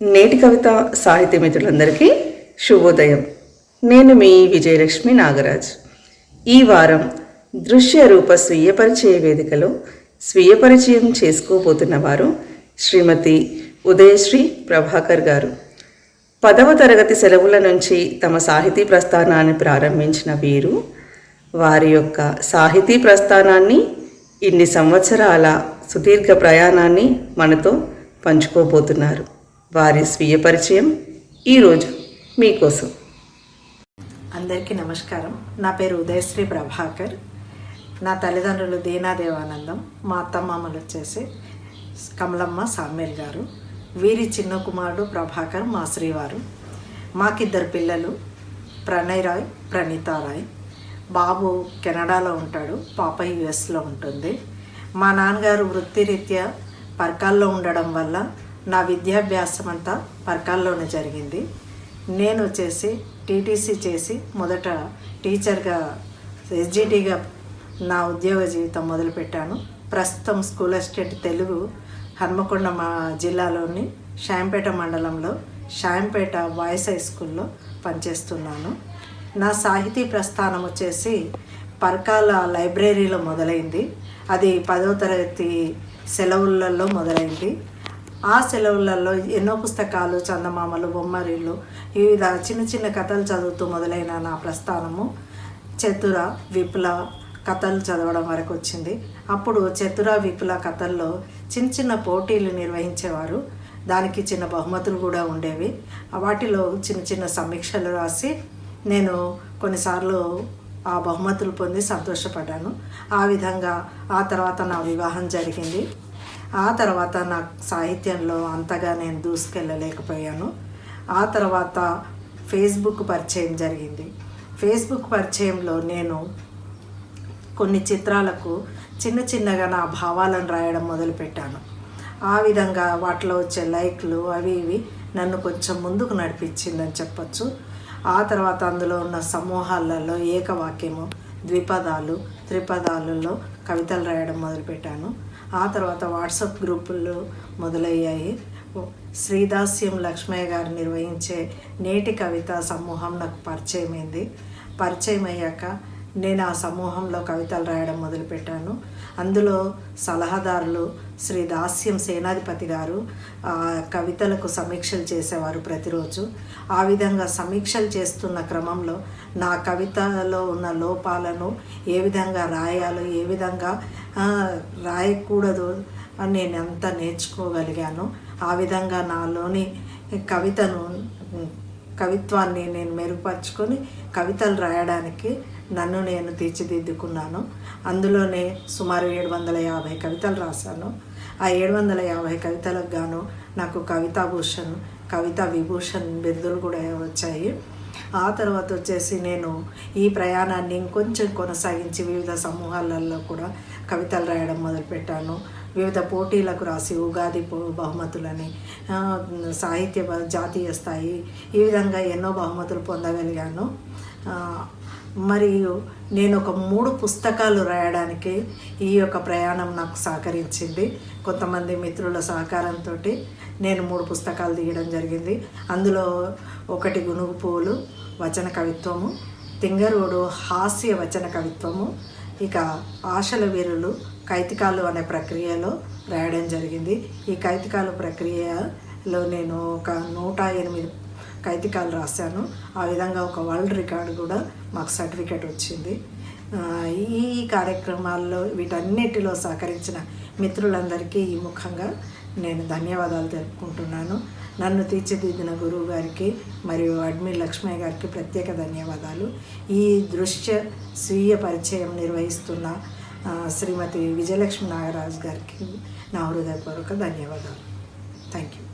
నేటి కవిత సాహిత్య మిత్రులందరికీ శుభోదయం. నేను మీ విజయలక్ష్మి నాగరాజ్. ఈ వారం దృశ్య రూప స్వీయ పరిచయ వేదికలో స్వీయ పరిచయం చేసుకోబోతున్న వారు శ్రీమతి ఉదయశ్రీ ప్రభాకర్ గారు. పదవ తరగతి సెలవుల నుంచి తమ సాహితీ ప్రస్థానాన్ని ప్రారంభించిన వీరు వారి యొక్క సాహితీ ప్రస్థానాన్ని ఇన్ని సంవత్సరాల సుదీర్ఘ ప్రయాణాన్ని మనతో పంచుకోబోతున్నారు. వారి స్వీయ పరిచయం ఈరోజు మీకోసం. అందరికీ నమస్కారం. నా పేరు ఉదయశ్రీ ప్రభాకర్. నా తల్లిదండ్రులు దీనాదేవానందం మా అత్తమామలు వచ్చేసి కమలమ్మ సామ్యుల్ గారు వీరి చిన్న కుమారుడు ప్రభాకర్ మా శ్రీవారు. మాకిద్దరు పిల్లలు ప్రణయ్ రాయ్ ప్రణీతారాయ్ బాబు కెనడాలో ఉంటాడు పాప యుఎస్లో ఉంటుంది. మా నాన్నగారు వృత్తిరీత్యా పర్కాల్లో ఉండడం వల్ల నా విద్యాభ్యాసం అంతా పర్కాల్లోనే జరిగింది. నేను వచ్చేసి టీటీసీ చేసి మొదట టీచర్గా ఎస్జిటిగా నా ఉద్యోగ జీవితం మొదలుపెట్టాను. ప్రస్తుతం స్కూల్ అసిస్టెంట్ తెలుగు హన్మకొండ మా జిల్లాలోని శాంపేట మండలంలో శాంపేట బాయ్స్ హై స్కూల్లో పనిచేస్తున్నాను. నా సాహితీ ప్రస్థానం వచ్చేసి పర్కాల లైబ్రరీలో మొదలైంది. అది పదో తరగతి సెలవులలో మొదలైంది. ఆ సెలవులలో ఎన్నో పుస్తకాలు చందమామలు బొమ్మరిళ్ళు వివిధ చిన్న చిన్న కథలు చదువుతూ మొదలైన నా ప్రస్థానము. చతుర విపుల కథలు చదవడం వరకు వచ్చింది. అప్పుడు చతుర విపుల కథల్లో చిన్న చిన్న పోటీలు నిర్వహించేవారు. దానికి చిన్న బహుమతులు కూడా ఉండేవి. వాటిలో చిన్న చిన్న సమీక్షలు రాసి నేను కొన్నిసార్లు ఆ బహుమతులు పొంది సంతోషపడ్డాను. ఆ విధంగా ఆ తర్వాత నా వివాహం జరిగింది. ఆ తర్వాత నాకు సాహిత్యంలో అంతగా నేను దూసుకెళ్ళలేకపోయాను. ఆ తర్వాత ఫేస్బుక్ పరిచయం జరిగింది. ఫేస్బుక్ పరిచయంలో నేను కొన్ని చిత్రాలకు చిన్న చిన్నగా నా భావాలను రాయడం మొదలుపెట్టాను. ఆ విధంగా వాటిలో వచ్చే లైక్లు అవి ఇవి నన్ను కొంచెం ముందుకు నడిపించిందని చెప్పచ్చు. ఆ తర్వాత అందులో ఉన్న సమూహాలలో ఏకవాక్యము ద్విపదాలు త్రిపదాలలో కవితలు రాయడం మొదలుపెట్టాను. ఆ తర్వాత వాట్సాప్ గ్రూపులు మొదలయ్యాయి. శ్రీదాస్యం లక్ష్మయ్య గారు నిర్వహించే నేటి కవిత సమూహం నాకు పరిచయమైంది. పరిచయం అయ్యాక నేను ఆ సమూహంలో కవితలు రాయడం మొదలుపెట్టాను. అందులో సలహాదారులు శ్రీ దాస్యం సేనాధిపతి గారు కవితలకు సమీక్షలు చేసేవారు ప్రతిరోజు. ఆ విధంగా సమీక్షలు చేస్తున్న క్రమంలో నా కవితలో ఉన్న లోపాలను ఏ విధంగా రాయాలో ఏ విధంగా రాయకూడదు అని నేను ఎంత నేర్చుకోగలిగాను ఆ విధంగా నాలోని కవితను కవిత్వాన్ని నేను మెరుగుపరుచుకొని కవితలు రాయడానికి నన్ను నేను తీర్చిదిద్దుకున్నాను. అందులోనే సుమారు ఏడు వందల యాభై కవితలు రాశాను. ఆ ఏడు వందల యాభై కవితలకు గాను నాకు కవితాభూషణ్ కవితా విభూషణ్ బిరుదులు కూడా వచ్చాయి. ఆ తర్వాత వచ్చేసి నేను ఈ ప్రయాణాన్ని ఇంకొంచెం కొనసాగించి వివిధ సమూహాలలో కూడా కవితలు రాయడం మొదలుపెట్టాను. వివిధ పోటీలకు రాసి ఉగాది బహుమతులని సాహిత్య జాతీయ స్థాయి ఈ విధంగా ఎన్నో బహుమతులు పొందగలిగాను. మరియు నేను ఒక మూడు పుస్తకాలు రాయడానికి ఈ యొక్క ప్రయాణం నాకు సహకరించింది. కొంతమంది మిత్రుల సహకారంతో నేను మూడు పుస్తకాలు తీయడం జరిగింది. అందులో ఒకటి గునుగు పువ్వులు వచన కవిత్వము తింగరోడు హాస్య వచన కవిత్వము ఇక ఆశల వీరులు కైతికాలు అనే ప్రక్రియలో రాయడం జరిగింది. ఈ కైతికాలు ప్రక్రియలో నేను ఒక నూట ఎనిమిది కైతికాలు రాశాను. ఆ విధంగా ఒక వరల్డ్ రికార్డు కూడా మాకు సర్టిఫికేట్ వచ్చింది. ఈ కార్యక్రమాల్లో వీటన్నిటిలో సహకరించిన మిత్రులందరికీ ఈ ముఖంగా నేను ధన్యవాదాలు తెలుపుకుంటున్నాను. నన్ను తీర్చిదిద్దిన గురువు గారికి మరియు అడ్మిర్ లక్ష్మయ్య గారికి ప్రత్యేక ధన్యవాదాలు. ఈ దృశ్య స్వీయ పరిచయం నిర్వహిస్తున్న శ్రీమతి విజయలక్ష్మి నాగరాజు గారికి నా హృదయపూర్వక ధన్యవాదాలు. Thank you